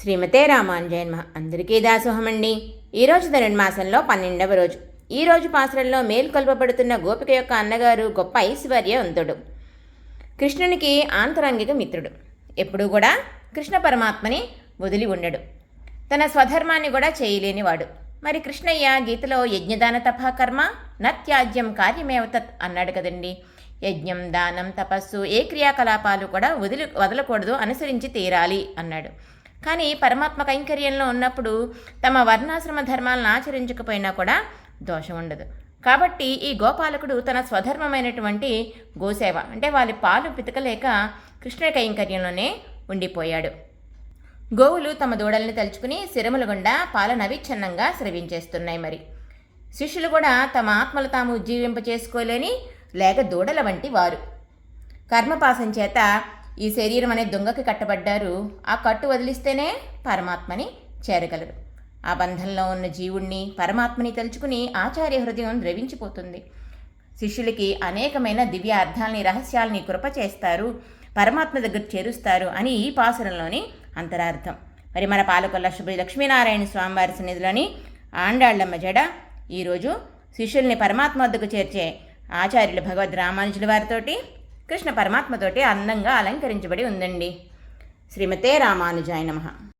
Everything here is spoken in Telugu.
శ్రీమతే రామాంజయన్మ అందరికీ దాసోహమండి ఈరోజు ధనుర్మాసంలో పన్నెండవ రోజు. ఈ రోజు పాసరంలో మేల్కొల్పబడుతున్న గోపిక యొక్క అన్నగారు గొప్ప ఐశ్వర్యవంతుడు. కృష్ణునికి ఆంతరంగిక మిత్రుడు. ఎప్పుడూ కూడా కృష్ణ పరమాత్మని వదిలి ఉండడు. తన స్వధర్మాన్ని కూడా చేయలేనివాడు. మరి కృష్ణయ్య గీతలో యజ్ఞదాన తపాకర్మ నత్యాజ్యం కార్యమేవ తత్ అన్నాడు కదండి. యజ్ఞం దానం తపస్సు ఏ క్రియాకలాపాలు కూడా వదిలి వదలకూడదు అనుసరించి తీరాలి అన్నాడు. కానీ పరమాత్మ కైంకర్యంలో ఉన్నప్పుడు తమ వర్ణాశ్రమ ధర్మాలను ఆచరించకపోయినా కూడా దోషం ఉండదు. కాబట్టి ఈ గోపాలకుడు తన స్వధర్మమైనటువంటి గోసేవ అంటే వాళ్ళ పాలు పితకలేక కృష్ణ కైంకర్యంలోనే ఉండిపోయాడు. గోవులు తమ దూడల్ని తలుచుకుని శిరముల గుండా పాలను అవిచ్ఛిన్నంగా స్రవించేస్తున్నాయి మరి. శిష్యులు కూడా తమ ఆత్మలు తాము ఉజ్జీవింప చేసుకోలేని లేక దూడల వంటి వారు. కర్మపాసం చేత ఈ శరీరం అనే దొంగకి కట్టబడ్డారు. ఆ కట్టు వదిలిస్తేనే పరమాత్మని చేరగలరు. ఆ బంధంలో ఉన్న జీవుణ్ణి పరమాత్మని తలుచుకుని ఆచార్య హృదయం ద్రవించిపోతుంది. శిష్యులకి అనేకమైన దివ్య అర్థాలని రహస్యాలని కృప చేస్తారు పరమాత్మ దగ్గర చేరుస్తారు అని ఈ పాసురంలోని అంతరార్థం. మరి మన పాలకొల్ల శ్రీ లక్ష్మీనారాయణ స్వామివారి సన్నిధిలోని ఆండాళ్ళమ్మ జడ ఈరోజు శిష్యుల్ని పరమాత్మ వద్దకు చేర్చే ఆచార్యులు భగవద్ రామానుజుల వారితోటి కృష్ణ పరమాత్మతోటి అందంగా అలంకరించబడి ఉందండి. శ్రీమతే రామానుజాయ నమ.